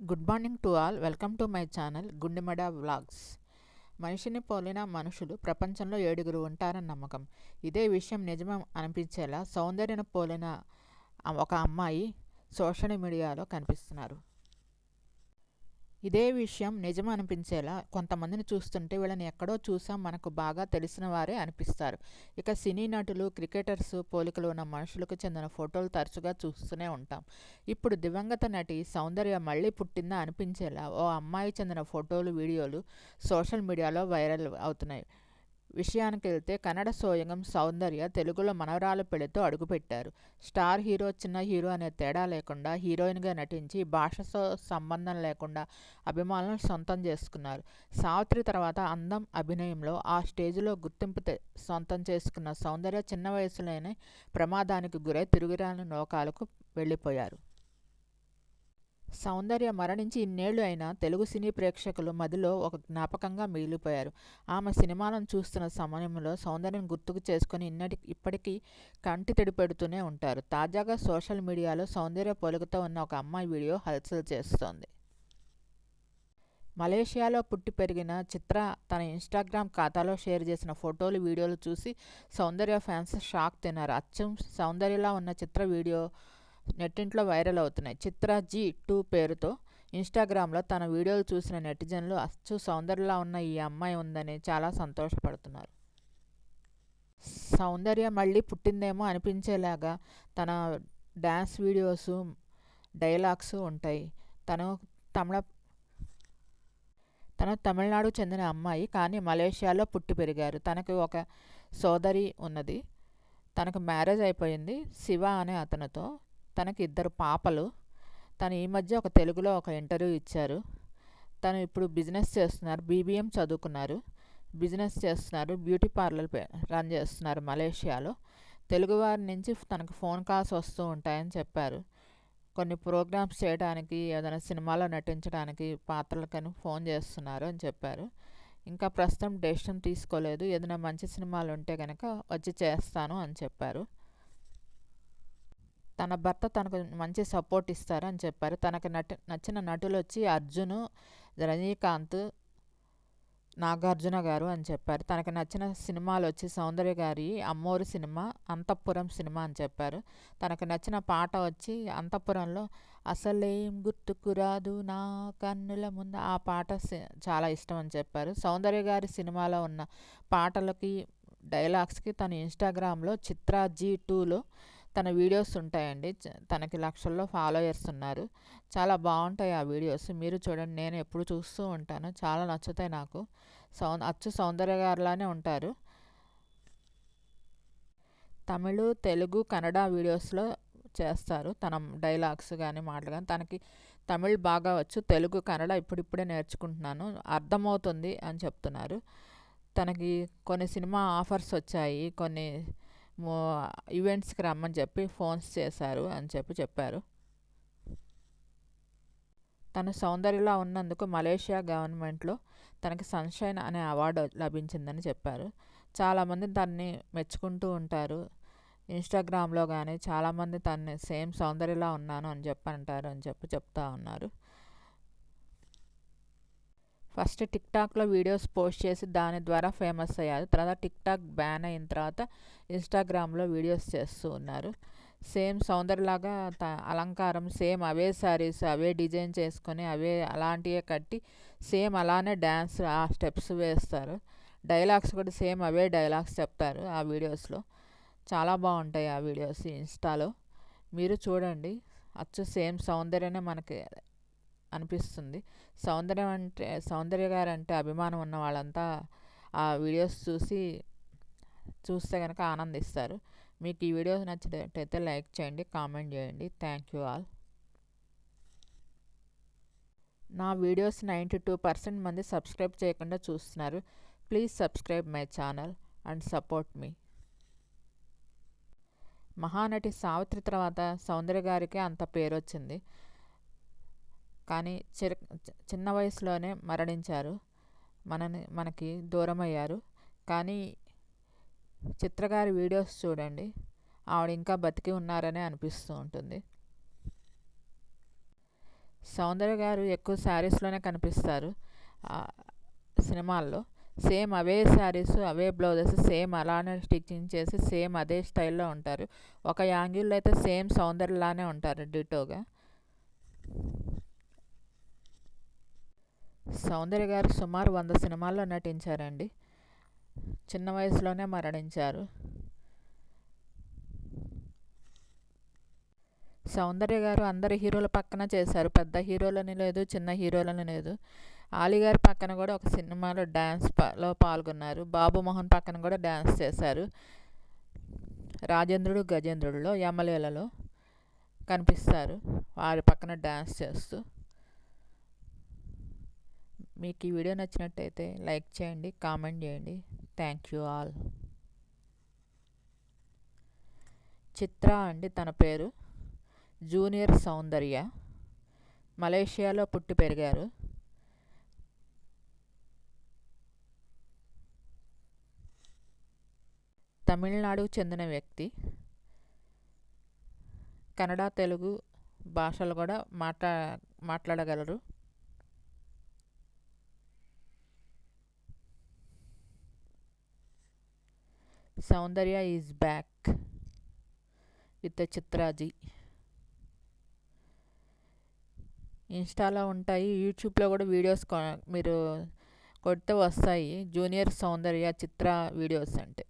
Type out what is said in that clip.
Good morning to all welcome to my channel Gundemada vlogs మనిషిని పోలిన మనుషులు ప్రపంచంలో ఏడుగురు ఉంటారని నమ్మకం. ఇదే విషయం నిజమే అనిపించేలా సౌందర్యను పోలిన ఒక అమ్మాయి సోషల్ మీడియాలో కనిపిస్తున్నారు. ఇదే విషయం నిజం అనిపించేలా కొంతమందిని చూస్తుంటే వీళ్ళని ఎక్కడో చూసాం మనకు బాగా తెలిసిన వారే అనిపిస్తారు. ఇక సినీ నటులు క్రికెటర్స్ పోలికలు ఉన్న మనుషులకు చెందిన ఫోటోలు తరచుగా చూస్తూనే ఉంటాం. ఇప్పుడు దివంగత నటి సౌందర్య మళ్ళీ పుట్టిందా అనిపించేలా ఓ అమ్మాయి చెందిన ఫోటోలు వీడియోలు సోషల్ మీడియాలో వైరల్ అవుతున్నాయి. విషయానికి వెళ్తే కన్నడ సోయంగం సౌందర్య తెలుగులో మనవరాల పెళ్ళితో అడుగుపెట్టారు. స్టార్ హీరో చిన్న హీరో అనే తేడా లేకుండా హీరోయిన్గా నటించి భాషతో సంబంధం లేకుండా అభిమానులను సొంతం చేసుకున్నారు. సావిత్రి తర్వాత అందం అభినయంలో ఆ స్టేజ్లో గుర్తింపు సొంతం చేసుకున్న సౌందర్య చిన్న వయసులోనే ప్రమాదానికి గురై తిరుగురాని లోకాలకు వెళ్ళిపోయారు. సౌందర్య మరణించి ఇన్నేళ్ళు అయినా తెలుగు సినీ ప్రేక్షకులు మదిలో ఒక జ్ఞాపకంగా మిగిలిపోయారు. ఆమె సినిమాలను చూస్తున్న సమయంలో సౌందర్యం గుర్తుకు చేసుకుని ఇన్నటి ఇప్పటికీ కంటి తడిపెడుతూనే ఉంటారు. తాజాగా సోషల్ మీడియాలో సౌందర్య పొలుగుతో ఉన్న ఒక అమ్మాయి వీడియో హల్చల్ చేస్తోంది. మలేషియాలో పుట్టి పెరిగిన చిత్ర తన ఇన్స్టాగ్రామ్ ఖాతాలో షేర్ చేసిన ఫోటోలు వీడియోలు చూసి సౌందర్య ఫ్యాన్స్ షాక్ తిన్నారు. అచ్చం సౌందర్యలా ఉన్న చిత్ర వీడియో నెట్టింట్లో వైరల్ అవుతున్నాయి. చిత్ర జీ టూ పేరుతో ఇన్స్టాగ్రామ్లో తన వీడియోలు చూసిన నెటిజన్లు అచ్చు సౌందర్యలా ఉన్న ఈ అమ్మాయి ఉందని చాలా సంతోషపడుతున్నారు. సౌందర్య మళ్ళీ పుట్టిందేమో అనిపించేలాగా తన డ్యాన్స్ వీడియోస్ డైలాగ్స్ ఉంటాయి. తను తమిళ తను తమిళనాడు చెందిన అమ్మాయి కానీ మలేషియాలో పుట్టి పెరిగారు. తనకు ఒక సోదరి ఉన్నది. తనకు మ్యారేజ్ అయిపోయింది. శివ అనే అతనితో తనకి ఇద్దరు పాపలు. తను ఈ మధ్య ఒక తెలుగులో ఒక ఇంటర్వ్యూ ఇచ్చారు. తను ఇప్పుడు బిజినెస్ చేస్తున్నారు బీబీఎం చదువుకున్నారు. బిజినెస్ చేస్తున్నారు బ్యూటీ పార్లర్ రన్ చేస్తున్నారు మలేషియాలో. తెలుగువారి నుంచి తనకు ఫోన్ కాల్స్ వస్తూ ఉంటాయని చెప్పారు. కొన్ని ప్రోగ్రామ్స్ చేయడానికి ఏదైనా సినిమాలో నటించడానికి పాత్రలకని ఫోన్ చేస్తున్నారు అని చెప్పారు. ఇంకా ప్రస్తుతం డెసిషన్ తీసుకోలేదు. ఏదైనా మంచి సినిమాలు ఉంటే కనుక వచ్చి చేస్తాను అని చెప్పారు. తన భర్త తనకు మంచి సపోర్ట్ ఇస్తారు అని చెప్పారు. తనకు నటి నచ్చిన నటులు వచ్చి అర్జున్ రజనీకాంత్ నాగార్జున గారు అని చెప్పారు. తనకు నచ్చిన సినిమాలు వచ్చి సౌందర్య గారి అమ్మోరు సినిమా అంతఃపురం సినిమా అని చెప్పారు. తనకు నచ్చిన పాట వచ్చి అంతఃపురంలో అసలేం గుర్తుకురాదు నా కన్నుల ముందు ఆ పాట చాలా ఇష్టం అని చెప్పారు. సౌందర్య గారి సినిమాలో ఉన్న పాటలకి డైలాగ్స్కి తన ఇన్స్టాగ్రామ్లో చిత్రా జీ టూలో తన వీడియోస్ ఉంటాయండి. తనకి లక్షల్లో ఫాలోయర్స్ ఉన్నారు. చాలా బాగుంటాయి ఆ వీడియోస్. మీరు చూడండి నేను ఎప్పుడు చూస్తూ ఉంటాను. చాలా నచ్చుతాయి నాకు. సౌ అచ్చు సౌందర్య గారిలానే ఉంటారు. తమిళ తెలుగు కన్నడ వీడియోస్లో చేస్తారు. తన డైలాగ్స్ కానీ మాటలు కానీ తనకి తమిళ్ బాగా వచ్చు. తెలుగు కన్నడ ఇప్పుడిప్పుడే నేర్చుకుంటున్నాను. అర్థమవుతుంది అని చెప్తున్నారు. తనకి కొన్ని సినిమా ఆఫర్స్ వచ్చాయి. కొన్ని ఈవెంట్స్కి రమ్మని చెప్పి ఫోన్స్ చేశారు అని చెప్పి చెప్పారు. తను సౌందర్యలా ఉన్నందుకు మలేషియా గవర్నమెంట్లో తనకి సన్షైన్ అనే అవార్డు లభించిందని చెప్పారు. చాలామంది దాన్ని మెచ్చుకుంటూ ఉంటారు. ఇన్స్టాగ్రామ్లో కానీ చాలామంది తన్ని సేమ్ సౌందర్యలా ఉన్నాను అని చెప్పి అంటారు అని చెప్పి చెప్తా ఉన్నారు. ఫస్ట్ టిక్ టాక్లో వీడియోస్ పోస్ట్ చేసి దాని ద్వారా ఫేమస్ అయ్యారు. తర్వాత టిక్ టాక్ బ్యాన్ అయిన తర్వాత ఇన్స్టాగ్రామ్లో వీడియోస్ చేస్తూ ఉన్నారు. సేమ్ సౌందర్యలాగా త అలంకారం సేమ్ అవే శారీస్ అవే డిజైన్ చేసుకొని అవే అలాంటివే కట్టి సేమ్ అలానే డ్యాన్స్ ఆ స్టెప్స్ వేస్తారు. డైలాగ్స్ కూడా సేమ్ అవే డైలాగ్స్ చెప్తారు ఆ వీడియోస్లో. చాలా బాగుంటాయి ఆ వీడియోస్ ఇన్స్టాలో. మీరు చూడండి. అచ్చు సేమ్ సౌందర్యనే మనకి అనిపిస్తుంది. సౌందర్యం అంటే సౌందర్య గారు అంటే అభిమానం ఉన్న వాళ్ళంతా ఆ వీడియోస్ చూసి చూస్తే కనుక ఆనందిస్తారు. మీకు ఈ వీడియో నచ్చినట్టయితే లైక్ చేయండి కామెంట్ చేయండి. Thank you all. నా వీడియోస్ నైంటీ టూ పర్సెంట్ మంది సబ్స్క్రైబ్ చేయకుండా చూస్తున్నారు. Please subscribe my channel and support me. Mahanati Savitri తర్వాత సౌందర్య గారికి అంత పేరు వచ్చింది కానీ చిర చిన్న వయసులోనే మరణించారు. మనని మనకి దూరమయ్యారు. కానీ చిత్రగారి వీడియోస్ చూడండి. ఆవిడ ఇంకా బతికి ఉన్నారనే అనిపిస్తూ ఉంటుంది. సౌందర్య గారు ఎక్కువ శారీస్లోనే కనిపిస్తారు. సినిమాల్లో. సేమ్ అవే శారీస్ అవే బ్లౌజెస్ సేమ్ అలానే స్టిచ్చింగ్ చేసి సేమ్ అదే స్టైల్లో ఉంటారు. ఒక యాంగిల్లో అయితే సేమ్ సౌందర్యలానే ఉంటారు డిటోగా. సౌందర్య గారు సుమారు వంద సినిమాల్లో నటించారండి. చిన్న వయసులోనే మరణించారు. సౌందర్య గారు అందరి హీరోల పక్కన చేశారు. పెద్ద హీరోలని లేదు చిన్న హీరోలని లేదు. ఆలీ గారి పక్కన కూడా ఒక సినిమాలో డ్యాన్స్లో పాల్గొన్నారు. బాబు మోహన్ పక్కన కూడా డ్యాన్స్ చేశారు. రాజేంద్రుడు గజేంద్రుడులో యమలీలలో కనిపిస్తారు. వారి పక్కన డ్యాన్స్ చేస్తూ మీకు ఈ వీడియో నచ్చినట్టయితే లైక్ చేయండి కామెంట్ చేయండి. థ్యాంక్ యూ ఆల్ చిత్ర అండి తన పేరు. జూనియర్ సౌందర్య. మలేషియాలో పుట్టి పెరిగారు. తమిళనాడుకు చెందిన వ్యక్తి. కన్నడ తెలుగు భాషలు కూడా మాట్లా మాట్లాడగలరు. Soundarya is back with Chitraji. ఇన్స్టాలో ఉంటాయి యూట్యూబ్లో కూడా వీడియోస్ మీరు కొడితే వస్తాయి. జూనియర్ సౌందర్య చిత్ర వీడియోస్ అంటే.